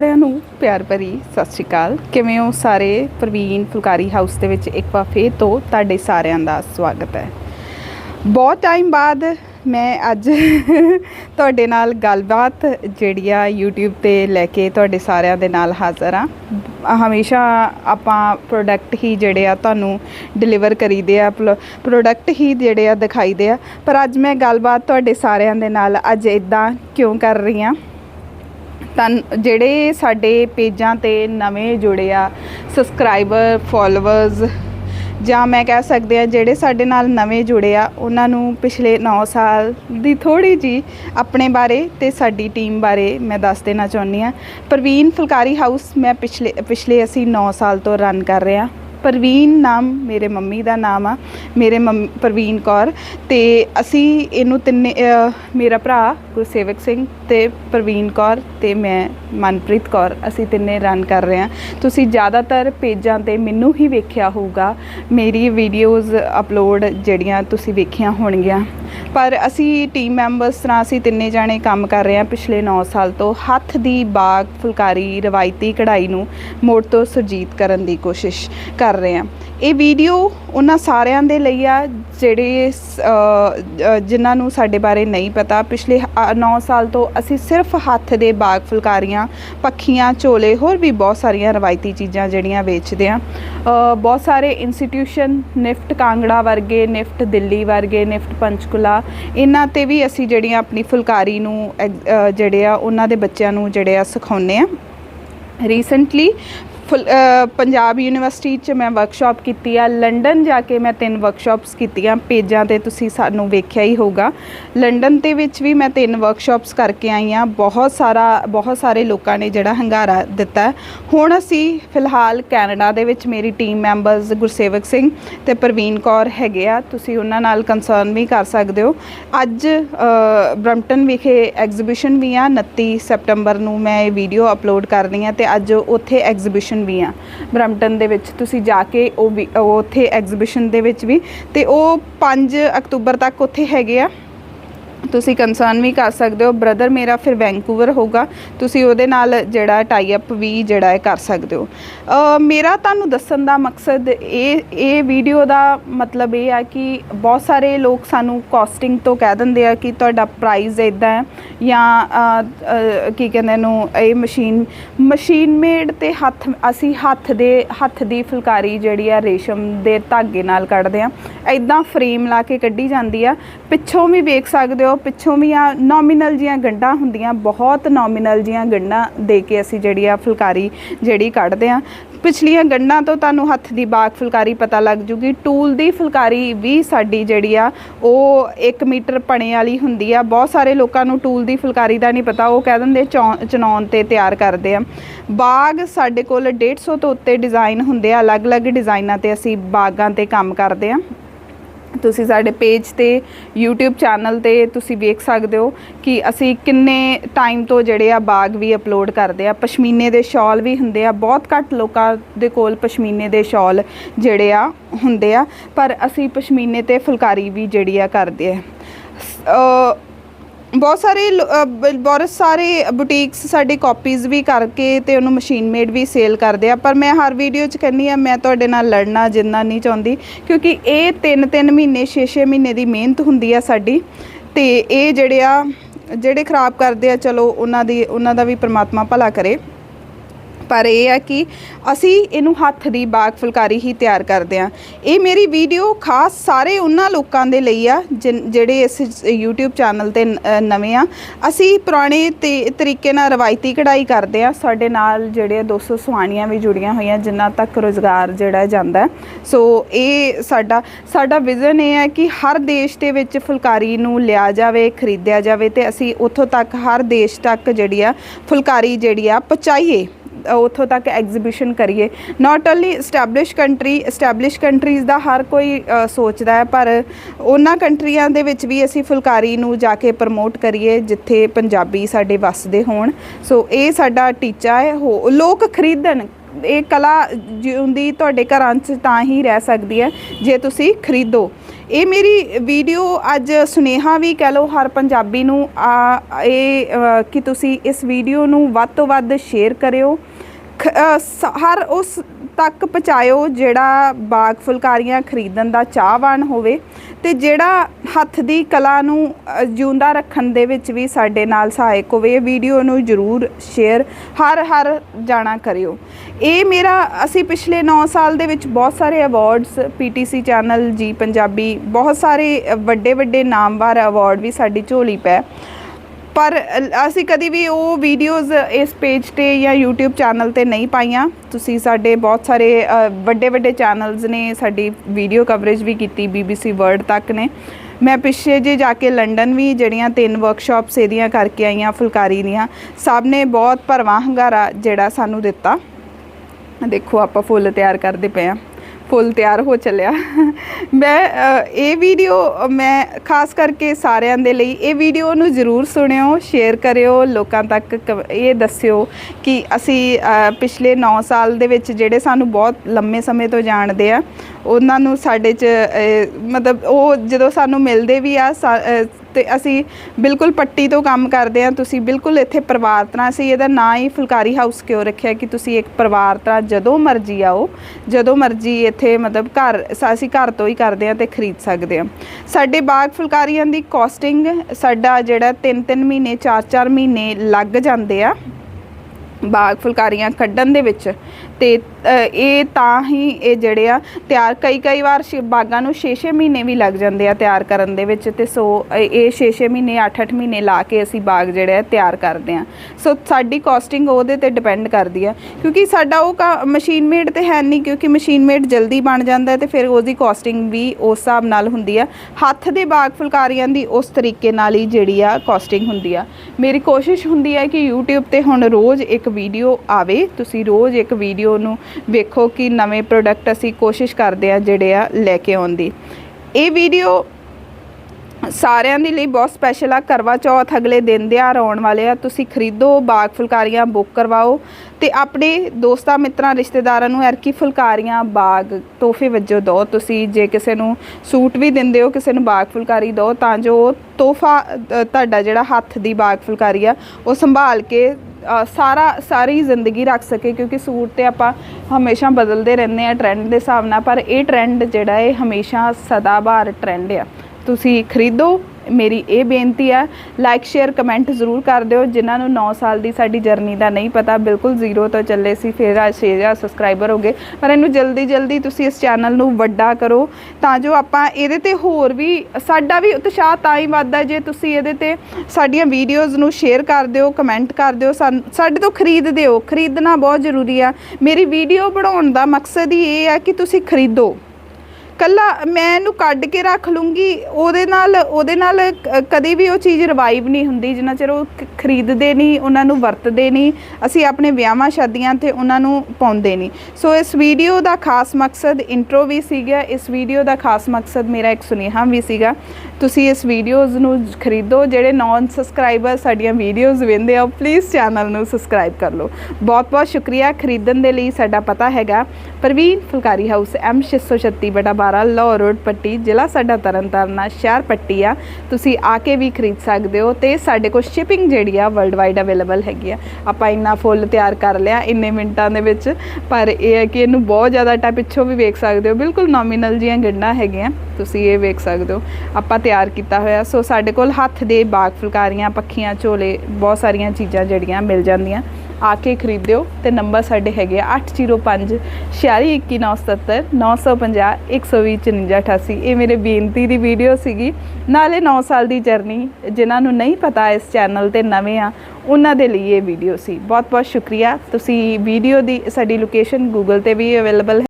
ਸਾਰਿਆਂ ਨੂੰ ਪਿਆਰ ਭਰੀ ਸਤਿ ਸ਼੍ਰੀ ਅਕਾਲ। ਕਿਵੇਂ ਹੋ ਸਾਰੇ ਪ੍ਰਵੀਨ ਫੁਲਕਾਰੀ ਹਾਊਸ ਦੇ ਵਿੱਚ ਇੱਕ ਵਾਰ ਫੇਰ ਤੋਂ ਤੁਹਾਡੇ ਸਾਰਿਆਂ ਦਾ ਸਵਾਗਤ ਹੈ। ਬਹੁਤ ਟਾਈਮ ਬਾਅਦ ਮੈਂ ਅੱਜ ਤੁਹਾਡੇ ਨਾਲ ਗੱਲਬਾਤ ਜਿਹੜੀ ਆ YouTube ਤੇ ਲੈ ਕੇ ਤੁਹਾਡੇ ਸਾਰਿਆਂ ਦੇ ਨਾਲ ਹਾਜ਼ਰ ਆ ਹਮੇਸ਼ਾ ਆਪਾਂ ਪ੍ਰੋਡਕਟ ਹੀ ਜਿਹੜੇ ਆ ਤੁਹਾਨੂੰ ਡਿਲੀਵਰ ਕਰੀਦੇ ਆ ਪ੍ਰੋਡਕਟ ਹੀ ਜਿਹੜੇ ਆ ਦਿਖਾਈਦੇ ਆ। ਪਰ ਅੱਜ ਮੈਂ ਗੱਲਬਾਤ ਤੁਹਾਡੇ ਸਾਰਿਆਂ ਦੇ ਨਾਲ ਅੱਜ ਇਦਾਂ ਕਿਉਂ ਕਰ ਰਹੀ ਆ ਤਾਂ ਜਿਹੜੇ ਸਾਡੇ ਪੇਜਾਂ ਤੇ ਨਵੇਂ ਜੁੜੇ ਆ ਸਬਸਕ੍ਰਾਈਬਰ ਫੋਲੋਅਰਸ ਜਾਂ ਮੈਂ ਕਹਿ ਸਕਦੇ ਆ ਜਿਹੜੇ ਸਾਡੇ ਨਾਲ ਨਵੇਂ ਜੁੜੇ ਆ, ਉਹਨਾਂ ਨੂੰ ਪਿਛਲੇ 9 ਸਾਲ ਦੀ ਥੋੜੀ ਜੀ ਆਪਣੇ ਬਾਰੇ ਤੇ ਸਾਡੀ ਟੀਮ ਬਾਰੇ ਮੈਂ ਦੱਸ ਦੇਣਾ ਚਾਹੁੰਦੀ ਆ ਪ੍ਰਵੀਨ ਫੁਲਕਾਰੀ ਹਾਊਸ ਮੈਂ ਪਿਛਲੇ ਪਿਛਲੇ ਅਸੀਂ 9 ਸਾਲ ਤੋਂ ਰਨ ਕਰ ਰਹੇ ਆ ਪ੍ਰਵੀਨ ਨਾਮ ਮੇਰੇ ਮੰਮੀ ਦਾ ਨਾਮ ਆ, ਮੇਰੇ ਮੰਮ, ਪ੍ਰਵੀਨ ਕੌਰ ਤੇ ਅਸੀਂ ਇਹਨੂੰ ਤਿੰਨੇ ਮੇਰਾ ਭਰਾ ਗੁਰਸੇਵਕ ਸਿੰਘ ਤੇ ਪ੍ਰਵੀਨ ਕੌਰ ਤੇ ਮੈਂ, ਮਨਪ੍ਰੀਤ ਕੌਰ, ਅਸੀਂ ਤਿੰਨੇ ਰਨ ਕਰ ਰਹੇ ਹਾਂ। ਤੁਸੀਂ ਜ਼ਿਆਦਾਤਰ ਪੇਜਾਂ ਤੇ ਮੈਨੂੰ ਹੀ ਵੇਖਿਆ ਹੋਊਗਾ। ਮੇਰੀ ਵੀਡੀਓਜ਼ ਅਪਲੋਡ ਜਿਹੜੀਆਂ ਤੁਸੀਂ ਵੇਖੀਆਂ ਹੋਣਗੀਆਂ। ਪਰ ਅਸੀਂ ਟੀਮ ਮੈਂਬਰਸ ਤਰ੍ਹਾਂ ਅਸੀਂ ਤਿੰਨੇ ਜਾਣੇ ਕੰਮ ਕਰ ਰਹੇ ਹਾਂ ਪਿਛਲੇ 9 ਸਾਲ ਤੋਂ। ਹੱਥ ਦੀ ਬਾਗ ਫੁਲਕਾਰੀ, ਰਵਾਇਤੀ ਕਢਾਈ ਨੂੰ ਮੋੜ ਤੋਂ ਸੁਰਜੀਤ ਕਰਨ ਦੀ ਕੋਸ਼ਿਸ਼ ਕਰ ਰਹੇ ਹਾਂ। ਇਹ ਵੀਡੀਓ ਉਹਨਾਂ ਸਾਰਿਆਂ ਦੇ ਲਈ ਆ, ਜਿਹੜੇ ਜਿਨ੍ਹਾਂ ਨੂੰ ਸਾਡੇ ਬਾਰੇ ਨਹੀਂ ਪਤਾ, ਪਿਛਲੇ 9 ਸਾਲ ਤੋਂ ਅਸੀਂ ਸਿਰਫ ਹੱਥ ਦੇ ਬਾਗ ਫੁਲਕਾਰੀਆਂ, ਪੱਖੀਆਂ, ਝੋਲੇ, ਹੋਰ ਵੀ ਬਹੁਤ ਸਾਰੀਆਂ ਰਵਾਇਤੀ ਚੀਜ਼ਾਂ ਜਿਹੜੀਆਂ ਵੇਚਦੇ ਆ ਬਹੁਤ ਸਾਰੇ ਇੰਸਟੀਟਿਊਸ਼ਨ ਨਿਫਟ ਕਾਂਗੜਾ ਵਰਗੇ, ਨਿਫਟ ਦਿੱਲੀ ਵਰਗੇ, ਨਿਫਟ ਪੰਚਕੁਲਾ, ਇਹਨਾਂ ਤੇ ਵੀ ਅਸੀਂ ਜਿਹੜੀਆਂ ਆਪਣੀ ਫੁਲਕਾਰੀ ਨੂੰ ਐਗ- ਜਿਹੜੇ ਆ, ਉਹਨਾਂ ਦੇ ਬੱਚਿਆਂ ਨੂੰ ਜਿਹੜੇ ਆ ਸਿਖਾਉਂਦੇ ਆ ਰੀਸੈਂਟਲੀ ਪੰਜਾਬ ਯੂਨੀਵਰਸਿਟੀ 'ਚ ਮੈਂ ਵਰਕਸ਼ਾਪ ਕੀਤੀ ਆ। ਲੰਡਨ ਜਾ ਕੇ ਮੈਂ ਤਿੰਨ ਵਰਕਸ਼ਾਪਸ ਕੀਤੀਆਂ। ਪੇਜਾਂ ਤੇ ਤੁਸੀਂ ਸਾਨੂੰ ਵੇਖਿਆ ਹੀ ਹੋਊਗਾ। ਲੰਡਨ ਦੇ ਵਿੱਚ ਵੀ ਮੈਂ ਤਿੰਨ ਵਰਕਸ਼ਾਪਸ ਕਰਕੇ ਆਈ ਆ। ਬਹੁਤ ਸਾਰਾ ਬਹੁਤ ਸਾਰੇ ਲੋਕਾਂ ਨੇ ਜਿਹੜਾ ਹੰਗਾਰਾ ਦਿੱਤਾ। ਹੁਣ ਅਸੀਂ ਫਿਲਹਾਲ ਕੈਨੇਡਾ ਦੇ ਵਿੱਚ ਮੇਰੀ ਟੀਮ ਮੈਂਬਰਸ ਗੁਰਸੇਵਕ ਸਿੰਘ ਤੇ ਪ੍ਰਵੀਨ ਕੌਰ ਹੈਗੇ ਆ। ਤੁਸੀਂ ਉਹਨਾਂ ਨਾਲ ਕੰਸਰਨ ਵੀ ਕਰ ਸਕਦੇ ਹੋ। ਅੱਜ ਅ, ਵਿਖੇ ਐਗਜ਼ੀਬਿਸ਼ਨ ਵੀ ਆ। 29 ਸੈਪਟੰਬਰ ਨੂੰ ਮੈਂ ਇਹ ਵੀਡੀਓ ਅਪਲੋਡ ਕਰ ਰਹੀ ਹਾਂ ਤੇ ਅੱਜ ਉੱਥੇ ਐਗਜ਼ੀਬਿਸ਼ਨ ਵੀ ਆ ਬਰੰਪਟਨ ਦੇ ਵਿੱਚ। ਤੁਸੀਂ ਜਾ ਕੇ ਉਹ ਵੀ, ਉਹ ਉੱਥੇ ਐਗਜ਼ੀਬਿਸ਼ਨ ਦੇ ਵਿੱਚ ਵੀ। ਤੇ ਉਹ 5 ਅਕਤੂਬਰ ਤੱਕ ਉੱਥੇ ਹੈਗੇ ਆ। ਤੁਸੀਂ ਕੰਸਰਨ ਵੀ ਕਰ ਸਕਦੇ ਹੋ। ਬ੍ਰਦਰ ਮੇਰਾ ਫਿਰ ਵੈਂਕੂਵਰ ਹੋਊਗਾ। ਤੁਸੀਂ ਉਹਦੇ ਨਾਲ ਜਿਹੜਾ ਟਾਈ ਅਪ ਵੀ ਜਿਹੜਾ ਹੈ ਕਰ ਸਕਦੇ ਹੋ। ਮੇਰਾ ਤੁਹਾਨੂੰ ਦੱਸਣ ਦਾ ਮਕਸਦ ਇਹ ਇਹ ਵੀਡੀਓ ਦਾ ਮਤਲਬ ਇਹ ਆ ਕਿ ਬਹੁਤ ਸਾਰੇ ਲੋਕ ਸਾਨੂੰ ਕਾਸਟਿੰਗ ਤੋਂ ਕਹਿ ਦਿੰਦੇ ਆ ਕਿ ਤੁਹਾਡਾ ਪ੍ਰਾਈਸ ਇਦਾਂ ਹੈ ਜਾਂ ਕੀ ਕਹਿੰਦੇ ਨੂੰ ਇਹ ਮਸ਼ੀਨ ਮਸ਼ੀਨ ਮੇਡ ਤੇ ਹੱਥ, ਅਸੀਂ ਹੱਥ ਦੇ, ਹੱਥ ਦੀ ਫੁਲਕਾਰੀ ਜਿਹੜੀ ਆ ਰੇਸ਼ਮ ਦੇ ਧਾਗੇ ਨਾਲ ਕੱਢਦੇ ਆ। ਇਦਾਂ ਫਰੇਮ ਲਾ ਕੇ ਕੱਢੀ ਜਾਂਦੀ ਆ। ਪਿੱਛੋਂ ਵੀ ਵੇਖ ਸਕਦੇ ਹੋ ਪਿੱਛੋਂ ਵੀ ਆ ਨੋਮੀਨਲ ਜੀਆਂ ਗੰਢਾਂ ਹੁੰਦੀਆਂ, ਬਹੁਤ ਨੋਮੀਨਲ ਜੀਆਂ ਗੰਢਾਂ ਦੇ ਕੇ ਅਸੀਂ ਜਿਹੜੀ ਆ ਫੁਲਕਾਰੀ ਜਿਹੜੀ ਕੱਢਦੇ ਆ। ਪਿਛਲੀਆਂ ਗੰਢਾਂ ਤੋਂ ਤੁਹਾਨੂੰ ਹੱਥ ਦੀ ਬਾਗ ਫੁਲਕਾਰੀ ਪਤਾ ਲੱਗ ਜੂਗੀ। ਟੂਲ ਦੀ ਫੁਲਕਾਰੀ ਵੀ ਸਾਡੀ ਜਿਹੜੀ ਆ, ਉਹ 1 ਮੀਟਰ ਪਣੇ ਵਾਲੀ ਹੁੰਦੀ ਆ। ਬਹੁਤ ਸਾਰੇ ਲੋਕਾਂ ਨੂੰ ਟੂਲ ਦੀ ਫੁਲਕਾਰੀ ਦਾ ਨਹੀਂ ਪਤਾ, ਉਹ ਕਹਿ ਦਿੰਦੇ ਚੌ- ਚਣਾਉਣ ਤੇ ਤਿਆਰ ਕਰਦੇ ਆ। ਬਾਗ ਸਾਡੇ ਕੋਲ 150 ਤੋਂ ਉੱਤੇ ਡਿਜ਼ਾਈਨ ਹੁੰਦੇ ਆ, ਅਲੱਗ-ਅਲੱਗ ਡਿਜ਼ਾਈਨਾਂ ਤੇ ਅਸੀਂ ਬਾਗਾਂ ਤੇ ਕੰਮ ਕਰਦੇ ਆ। ਤੁਸੀਂ ਸਾਡੇ ਪੇਜ ਤੇ YouTube ਚੈਨਲ ਤੇ ਤੁਸੀਂ ਵੇਖ ਸਕਦੇ ਹੋ ਕਿ ਅਸੀਂ ਕਿੰਨੇ ਟਾਈਮ ਤੋਂ ਜਿਹੜੇ ਆ ਬਾਗ ਵੀ ਅਪਲੋਡ ਕਰਦੇ ਆ। ਪਸ਼ਮੀਨੇ ਦੇ ਸ਼ਾਲ ਵੀ ਹੁੰਦੇ ਆ ਬਹੁਤ ਘੱਟ ਲੋਕਾਂ ਦੇ ਕੋਲ ਪਸ਼ਮੀਨੇ ਦੇ ਸ਼ਾਲ ਜਿਹੜੇ ਆ ਹੁੰਦੇ ਆ ਪਰ ਅਸੀਂ ਪਸ਼ਮੀਨੇ ਤੇ ਫੁਲਕਾਰੀ ਵੀ ਜਿਹੜੀ ਆ ਕਰਦੇ ਆ। ਅ, ਬਹੁਤ ਸਾਰੇ ਲੋ- ਅ, ਬ- ਬਹੁਤ ਸਾਰੇ ਬੁਟੀਕਸ ਸਾਡੇ ਕਾਪੀਜ਼ ਵੀ ਕਰਕੇ ਤੇ ਉਹਨੂੰ ਮਸ਼ੀਨ ਮੇਡ ਵੀ ਸੇਲ ਕਰਦੇ ਆ। ਪਰ ਮੈਂ ਹਰ ਵੀਡੀਓ 'ਚ ਕਹਿੰਦੀ ਆ ਮੈਂ ਤੁਹਾਡੇ ਨਾਲ ਲੜਨਾ ਜਿੰਨਾ ਨਹੀਂ ਚਾਹੁੰਦੀ ਕਿਉਂਕਿ ਇਹ 3-3 ਮਹੀਨੇ 6-6 ਮਹੀਨੇ ਦੀ ਮਿਹਨਤ ਹੁੰਦੀ ਆ ਸਾਡੀ। ਤੇ ਇਹ ਜਿਹੜੇ ਆ ਜਿਹੜੇ ਖਰਾਬ ਕਰਦੇ ਆ ਚਲੋ ਉਹਨਾਂ ਦੀ ਉਹਨਾਂ ਦਾ ਵੀ ਪ੍ਰਮਾਤਮਾ ਭਲਾ ਕਰੇ। ਪਰ ਇਹ ਹੈ ਕਿ ਅਸੀਂ ਇਹਨੂੰ ਹੱਥ ਦੀ ਬਾਗ ਫੁਲਕਾਰੀ ਹੀ ਤਿਆਰ ਕਰਦੇ ਆ ਇਹ ਮੇਰੀ ਵੀਡੀਓ ਖਾਸ ਸਾਰੇ ਉਹਨਾਂ ਲੋਕਾਂ ਦੇ ਲਈ ਆ, ਜਿਨ- ਜਿਹੜੇ ਇਸ YouTube ਚੈਨਲ ਤੇ ਨਵੇਂ ਆ। ਅਸੀਂ ਪੁਰਾਣੇ ਤੇ, ਤਰੀਕੇ ਨਾਲ ਰਵਾਇਤੀ ਕਢਾਈ ਕਰਦੇ ਆ ਸਾਡੇ ਨਾਲ ਜਿਹੜੇ 200 ਸਵਾਣੀਆਂ ਵੀ ਜੁੜੀਆਂ ਹੋਈਆਂ, ਜਿਨ੍ਹਾਂ ਤੱਕ ਰੋਜ਼ਗਾਰ ਜਿਹੜਾ ਜਾਂਦਾ ਸੋ ਇਹ ਸਾਡਾ ਸਾਡਾ ਵਿਜ਼ਨ ਇਹ ਹੈ ਕਿ ਹਰ ਦੇਸ਼ ਦੇ ਵਿੱਚ ਫੁਲਕਾਰੀ ਨੂੰ ਲਿਆ ਜਾਵੇ, ਖਰੀਦਿਆ ਜਾਵੇ ਤੇ ਅਸੀਂ ਉੱਥੋਂ ਤੱਕ, ਹਰ ਦੇਸ਼ ਤੱਕ ਜਿਹੜੀ ਆ ਫੁਲਕਾਰੀ ਜਿਹੜੀ ਆ ਪਹੁੰਚਾਈਏ। ਉੱਥੋਂ ਤੱਕ ਐਗਜ਼ੀਬਿਸ਼ਨ ਕਰੀਏ। Not only establish country establish countries ਦਾ ਹਰ ਕੋਈ ਸੋਚਦਾ ਹੈ, ਪਰ ਉਹਨਾਂ ਕੰਟਰੀਆਂ ਦੇ ਵਿੱਚ ਵੀ ਅਸੀਂ ਫੁਲਕਾਰੀ ਨੂੰ ਜਾ ਕੇ ਪ੍ਰਮੋਟ ਕਰੀਏ, ਜਿੱਥੇ ਪੰਜਾਬੀ ਸਾਡੇ ਵੱਸਦੇ ਹੋਣ। ਸੋ ਇਹ ਸਾਡਾ ਟੀਚਾ ਹੈ, ਹੋ, ਲੋਕ ਖਰੀਦਣ ਇਹ ਕਲਾ ਜਿਉਂਦੀ ਤੁਹਾਡੇ ਘਰਾਂ 'ਚ ਤਾਂ ਹੀ ਰਹਿ ਸਕਦੀ ਹੈ ਜੇ ਤੁਸੀਂ ਖਰੀਦੋ। ਇਹ ਮੇਰੀ ਵੀਡੀਓ ਅੱਜ ਸੁਨੇਹਾ ਵੀ ਕਹਿ ਲਓ ਹਰ ਪੰਜਾਬੀ ਨੂੰ ਇਹ ਕਿ ਤੁਸੀਂ ਇਸ ਵੀਡੀਓ ਨੂੰ ਵੱਧ ਤੋਂ ਵੱਧ ਸ਼ੇਅਰ ਕਰਿਓ। ਖ- ਅ, ਹਰ ਉਸ ਤੱਕ ਪਹੁੰਚਾਇਓ ਜਿਹੜਾ ਬਾਗ ਫੁਲਕਾਰੀਆਂ ਖਰੀਦਣ ਦਾ ਚਾਹਵਾਨ ਹੋਵੇ ਤੇ ਜਿਹੜਾ ਹੱਥ ਦੀ ਕਲਾ ਨੂੰ ਜਿਉਂਦਾ ਰੱਖਣ ਦੇ ਵਿੱਚ ਵੀ ਸਾਡੇ ਨਾਲ ਸਹਾਇਕ ਹੋਵੇ ਵੀਡੀਓ ਨੂੰ ਜਰੂਰ ਸ਼ੇਅਰ, ਹਰ ਹਰ ਜਾਣਾ ਕਰਿਓ। ਇਹ ਮੇਰਾ, ਅਸੀਂ ਪਿਛਲੇ 9 ਸਾਲ ਦੇ ਵਿੱਚ ਬਹੁਤ ਸਾਰੇ ਅਵਾਰਡਸ, ਪੀਟੀਸੀ ਚੈਨਲ, ਜੀ ਪੰਜਾਬੀ, ਬਹੁਤ ਸਾਰੇ ਵੱਡੇ ਵੱਡੇ ਨਾਮਵਾਰ ਅਵਾਰਡ ਵੀ ਸਾਡੀ ਝੋਲੀ ਪੈ। ਪਰ ਅਸੀਂ ਕਦੀ ਵੀ ਉਹ ਵੀਡੀਓਜ਼ ਇਸ ਪੇਜ ਤੇ ਜਾਂ YouTube ਚੈਨਲ ਤੇ ਨਹੀਂ ਪਾਈਆਂ। ਤੁਸੀਂ ਸਾਡੇ ਬਹੁਤ ਸਾਰੇ ਵੱਡੇ ਵੱਡੇ ਚੈਨਲਸ ਨੇ, ਸਾਡੀ ਵੀਡੀਓ ਕਵਰੇਜ ਵੀ ਕੀਤੀ BBC ਵਰਲਡ ਤੱਕ ਨੇ। ਮੈਂ ਪਿੱਛੇ ਜੇ ਜਾ ਕੇ ਲੰਡਨ ਵੀ ਜਿਹੜੀਆਂ ਤਿੰਨ ਵਰਕਸ਼ਾਪਸ ਇਹਦੀਆਂ ਕਰਕੇ ਆਈਆਂ, ਫੁਲਕਾਰੀ ਦੀਆਂ, ਸਭ ਨੇ ਬਹੁਤ ਭਰਵਾਂ ਹੰਗਾਰਾ ਜਿਹੜਾ ਸਾਨੂੰ ਦਿੱਤਾ। ਦੇਖੋ ਆਪਾਂ ਫੁੱਲ ਤਿਆਰ ਕਰਦੇ ਪਏ ਆ। ਫੁੱਲ ਤਿਆਰ ਹੋ ਚੱਲਿਆ। ਮੈਂ ਇਹ ਵੀਡੀਓ ਮੈਂ ਖਾਸ ਕਰਕੇ ਸਾਰਿਆਂ ਦੇ ਲਈ ਇਹ ਵੀਡੀਓ ਨੂੰ ਜ਼ਰੂਰ ਸੁਣਿਓ ਸ਼ੇਅਰ ਕਰਿਓ, ਲੋਕਾਂ ਤੱਕ ਕ- ਇਹ ਦੱਸਿਓ ਕਿ ਅਸੀਂ ਪਿਛਲੇ 9 ਸਾਲ ਦੇ ਵਿੱਚ ਜਿਹੜੇ ਸਾਨੂੰ ਬਹੁਤ ਲੰਮੇ ਸਮੇਂ ਤੋਂ ਜਾਣਦੇ ਆ, ਉਹਨਾਂ ਨੂੰ ਸਾਡੇ 'ਚ ਮਤਲਬ ਉਹ ਜਦੋਂ ਸਾਨੂੰ ਮਿਲਦੇ ਵੀ ਆ, ਸਾ- ਤੇ ਅਸੀਂ ਬਿਲਕੁਲ ਪੱਟੀ ਤੋਂ ਕੰਮ ਕਰਦੇ ਆ ਤੁਸੀਂ ਬਿਲਕੁਲ ਇੱਥੇ ਪਰਿਵਾਰ ਤਰ੍ਹਾਂ ਅਸੀਂ ਇਹਦਾ ਨਾਂ ਹੀ ਫੁਲਕਾਰੀ ਹਾਊਸ ਕਿਉਂ ਰੱਖਿਆ ਕਿ ਤੁਸੀਂ ਇੱਕ ਪਰਿਵਾਰ ਤਰ੍ਹਾਂ ਜਦੋਂ ਮਰਜ਼ੀ ਆਓ, ਜਦੋਂ ਮਰਜ਼ੀ ਇੱਥੇ ਮਤਲਬ ਘਰ, ਅਸੀਂ ਘਰ ਤੋਂ ਹੀ ਕਰਦੇ ਆ ਤੇ ਖਰੀਦ ਸਕਦੇ ਆ ਸਾਡੇ ਬਾਗ ਫੁਲਕਾਰੀਆਂ ਦੀ ਕਾਸਟਿੰਗ ਸਾਡਾ ਜਿਹੜਾ 3-3 ਮਹੀਨੇ 4-4 ਮਹੀਨੇ ਲੱਗ ਜਾਂਦੇ ਆ। ਬਾਗ ਫੁਲਕਾਰੀਆਂ ਕੱਢਣ ਦੇ ਵਿੱਚ ਤੇ ਇਹ ਤਾਂ ਹੀ ਇਹ ਜਿਹੜੇ ਆ ਤਿਆਰ ਕਈ ਕਈ ਵਾਰ ਸ਼ਿ- ਬਾਗਾਂ ਨੂੰ 6-6 ਮਹੀਨੇ ਵੀ ਲੱਗ ਜਾਂਦੇ ਆ ਤਿਆਰ ਕਰਨ ਦੇ ਵਿੱਚ ਤੇ ਸੋ ਇਹ 6-6 ਮਹੀਨੇ 8-8 ਮਹੀਨੇ ਲਾ ਕੇ ਅਸੀਂ ਬਾਗ ਜਿਹੜਾ ਆ ਤਿਆਰ ਕਰਦੇ ਆ। ਸੋ ਸਾਡੀ ਕਾਸਟਿੰਗ ਉਹਦੇ ਤੇ ਡਿਪੈਂਡ ਕਰਦੀ ਆ ਕਿਉਂਕਿ ਸਾਡਾ ਉਹ ਮਸ਼ੀਨ ਮੇਡ ਤੇ ਹੈ ਨਹੀਂ ਕਿਉਂਕਿ ਮਸ਼ੀਨ ਮੇਡ ਜਲਦੀ ਬਣ ਜਾਂਦਾ ਹੈ ਤੇ ਫਿਰ ਉਹਦੀ ਕਾਸਟਿੰਗ ਵੀ ਉਸ ਹਿਸਾਬ ਨਾਲ ਹੁੰਦੀ ਆ। ਹੱਥ ਦੇ ਬਾਗ ਫੁਲਕਾਰੀਆਂ ਦੀ ਉਸ ਤਰੀਕੇ ਨਾਲ ਹੀ ਜਿਹੜੀ ਆ ਕਾਸਟਿੰਗ ਹੁੰਦੀ ਆ। ਮੇਰੀ ਕੋਸ਼ਿਸ਼ ਹੁੰਦੀ ਹੈ ਕਿ YouTube ਤੇ ਹੁਣ ਰੋਜ਼ ਇੱਕ ਵੀਡੀਓ ਆਵੇ, ਤੁਸੀਂ ਰੋਜ਼ ਇੱਕ ਵੀਡੀਓ ਨੂੰ ਵੇਖੋ ਕਿ ਨਵੇਂ ਪ੍ਰੋਡਕਟ ਅਸੀਂ ਕੋਸ਼ਿਸ਼ ਕਰਦੇ ਆ ਜਿਹੜੇ ਆ ਲੈ ਕੇ ਆਉਣ ਦੀ। ਇਹ ਵੀਡੀਓ ਸਾਰਿਆਂ ਦੇ ਲਈ ਬਹੁਤ ਸਪੈਸ਼ਲ ਆ। ਕਰਵਾ ਚੌਥ ਅਗਲੇ ਦਿਨ ਦੇ ਆਉਣ ਵਾਲੇ ਆ। ਤੁਸੀਂ ਖਰੀਦੋ, ਬਾਗ ਫੁਲਕਾਰੀਆਂ ਬੁੱਕ ਕਰਵਾਓ ਤੇ ਆਪਣੇ ਦੋਸਤਾਂ, ਮਿੱਤਰਾਂ, ਰਿਸ਼ਤੇਦਾਰਾਂ ਨੂੰ ਐਰਕੀ ਫੁਲਕਾਰੀਆਂ, ਬਾਗ ਤੋਹਫੇ ਵਜੋਂ ਦਿਓ। ਤੁਸੀਂ ਜੇ ਕਿਸੇ ਨੂੰ ਸੂਟ ਵੀ ਦਿੰਦੇ ਹੋ, ਕਿਸੇ ਨੂੰ ਬਾਗ ਫੁਲਕਾਰੀ ਦਿਓ ਤਾਂ ਜੋ ਤੋਹਫਾ ਤੁਹਾਡਾ ਜਿਹੜਾ ਹੱਥ ਦੀ ਬਾਗ ਫੁਲਕਾਰੀ ਆ, ਉਹ ਸੰਭਾਲ ਕੇ ਸਾਰਾ ਸਾਰੀ ਜ਼ਿੰਦਗੀ ਰੱਖ ਸਕੇ ਕਿਉਂਕਿ ਸੂਟ ਤੇ ਆਪਾਂ ਹਮੇਸ਼ਾ ਬਦਲਦੇ ਰਹਿੰਦੇ ਆ ਟ੍ਰੈਂਡ ਦੇ ਹਿਸਾਬ ਨਾਲ, ਪਰ ਇਹ ਟ੍ਰੈਂਡ ਜਿਹੜਾ ਹੈ ਹਮੇਸ਼ਾ ਸਦਾਬਹਾਰ ਟ੍ਰੈਂਡ ਆ। ਤੁਸੀਂ ਖਰੀਦੋ ਮੇਰੀ ਇਹ ਬੇਨਤੀ ਹੈ ਲਾਈਕ ਸ਼ੇਅਰ ਕਮੈਂਟ ਜ਼ਰੂਰ ਕਰ ਦਿਓ। ਜਿਨ੍ਹਾਂ ਨੂੰ 9 ਸਾਲ ਦੀ ਸਾਡੀ ਜਰਨੀ ਦਾ ਨਹੀਂ ਪਤਾ, ਬਿਲਕੁਲ ਜ਼ੀਰੋ ਤੋਂ ਚੱਲੇ ਸੀ, ਫਿਰ ਅੱਜ 6000 ਸਬਸਕ੍ਰਾਈਬਰ ਹੋ ਗਏ। ਪਰ ਇਹਨੂੰ ਜਲਦੀ ਜਲਦੀ ਤੁਸੀਂ ਇਸ ਚੈਨਲ ਨੂੰ ਵੱਡਾ ਕਰੋ, ਤਾਂ ਜੋ ਆਪਾਂ ਇਹਦੇ ਤੇ ਹੋਰ ਵੀ, ਸਾਡਾ ਵੀ ਉਤਸ਼ਾਹ ਤਾਂ ਹੀ ਵੱਧਦਾ ਜੇ ਤੁਸੀਂ ਇਹਦੇ ਤੇ ਸਾਡੀਆਂ ਵੀਡੀਓਜ਼ ਨੂੰ ਸ਼ੇਅਰ ਕਰ ਦਿਓ ਕਮੈਂਟ ਕਰ ਦਿਓ। ਸਾਨ- ਸਾਡੇ ਤੋਂ ਖਰੀਦ ਦਿਓ। ਖਰੀਦਣਾ ਬਹੁਤ ਜ਼ਰੂਰੀ ਆ। ਮੇਰੀ ਵੀਡੀਓ ਬਣਾਉਣ ਦਾ ਮਕਸਦ ਹੀ ਇਹ ਹੈ ਕਿ ਤੁਸੀਂ ਖਰੀਦੋ। ਕੱਲਾ ਮੈਂ ਇਹਨੂੰ ਕੱਢ ਕੇ ਰੱਖ ਲੂੰਗੀ, ਉਹਦੇ ਨਾਲ ਉਹਦੇ ਨਾਲ ਕ- ਕਦੇ ਵੀ ਉਹ ਚੀਜ਼ ਰਿਵਾਈਵ ਨਹੀਂ ਹੁੰਦੀ, ਜਿੰਨਾ ਚਿਰ ਉਹ ਖ- ਖਰੀਦਦੇ ਨਹੀਂ, ਉਹਨਾਂ ਨੂੰ ਵਰਤਦੇ ਨਹੀਂ, ਅਸੀਂ ਆਪਣੇ ਵਿਆਹਾਂ ਸ਼ਾਦੀਆਂ ਤੇ ਉਹਨਾਂ ਨੂੰ ਪਾਉਂਦੇ ਨਹੀਂ। ਸੋ ਇਸ ਵੀਡੀਓ ਦਾ ਖਾਸ ਮਕਸਦ ਇੰਟਰੋ ਵੀ ਸੀਗਾ, ਇਸ ਵੀਡੀਓ ਦਾ ਖਾਸ ਮਕਸਦ ਮੇਰਾ ਇੱਕ ਸੁਨੇਹਾ ਵੀ ਸੀਗਾ। ਤੁਸੀਂ ਇਸ ਵੀਡੀਓਜ਼ ਨੂੰ ਖਰੀਦੋ, ਜਿਹੜੇ ਨਾਨ ਸਬਸਕ੍ਰਾਈਬਰ ਸਾਡੀਆਂ ਵੀਡੀਓਜ਼ ਵੇਖਦੇ ਆ ਪਲੀਜ਼ ਚੈਨਲ ਨੂੰ ਸਬਸਕ੍ਰਾਈਬ ਕਰ ਲਓ। ਬਹੁਤ ਬਹੁਤ ਸ਼ੁਕਰੀਆ ਖਰੀਦਣ ਦੇ ਲਈ, ਸਾਡਾ ਪਤਾ ਹੈਗਾ। ਪ੍ਰਵੀਨ ਫੁਲਕਾਰੀ ਹਾਊਸ ਐਮ 636 ਬਟਾ 12 ਲਾਹੌਰ ਰੋਡ ਪੱਟੀ ਜ਼ਿਲ੍ਹਾ ਸਾਡਾ ਤਰਨਤਾਰਨ ਆ, ਸ਼ਹਿਰ ਪੱਟੀ ਆ। ਤੁਸੀਂ ਆ ਕੇ ਵੀ ਖਰੀਦ ਸਕਦੇ ਹੋ ਤੇ ਸਾਡੇ ਕੋਲ ਸ਼ਿਪਿੰਗ ਜਿਹੜੀ ਆ ਵਰਲਡ ਵਾਈਡ ਅਵੇਲੇਬਲ ਹੈਗੀ ਆ। ਆਪਾਂ ਇੰਨਾ ਫੁੱਲ ਤਿਆਰ ਕਰ ਲਿਆ ਇੰਨੇ ਮਿੰਟਾਂ ਦੇ ਵਿੱਚ ਪਰ ਇਹ ਹੈ ਕਿ ਇਹਨੂੰ ਬਹੁਤ ਜ਼ਿਆਦਾ ਟਾ ਪਿੱਛੋਂ ਵੀ ਵੇਖ ਸਕਦੇ ਹੋ। ਬਿਲਕੁਲ ਨੋਮੀਨਲ ਜੀਆਂ ਗੰਢਾਂ ਹੈਗੀਆਂ ਤੁਸੀਂ ਇਹ ਵੇਖ ਸਕਦੇ ਹੋ। ਆਪਾਂ ਤਿਆਰ ਕੀਤਾ ਹੋਇਆ ਸੋ ਸਾਡੇ ਕੋਲ ਹੱਥ ਦੇ ਬਾਗ ਫੁਲਕਾਰੀਆਂ ਪੱਖੀਆਂ ਝੋਲੇ ਬਹੁਤ ਸਾਰੀਆਂ ਚੀਜ਼ਾਂ ਜਿਹੜੀਆਂ ਮਿਲ ਜਾਂਦੀਆਂ। ਆ ਕੇ ਖਰੀਦਿਓ ਤੇ ਨੰਬਰ ਸਾਡੇ ਹੈਗੇ ਆ 805 461977 950 120 5488 ਇਹ ਮੇਰੇ ਬੇਨਤੀ ਦੀ ਵੀਡੀਓ ਸੀਗੀ। ਨਾਲੇ 9 ਸਾਲ ਦੀ ਜਰਨੀ, ਜਿਨ੍ਹਾਂ ਨੂੰ ਨਹੀਂ ਪਤਾ ਇਸ ਚੈਨਲ ਤੇ ਨਵੇਂ ਆ, ਉਹਨਾਂ ਦੇ ਲਈ ਇਹ ਵੀਡੀਓ ਸੀ। ਬਹੁਤ ਬਹੁਤ ਸ਼ੁਕਰੀਆ। ਤੁਸੀਂ ਵੀਡੀਓ ਦੀ, ਸਾਡੀ ਲੋਕੇਸ਼ਨ ਗੂਗਲ ਤੇ ਵੀ ਅਵੇਲੇਬਲ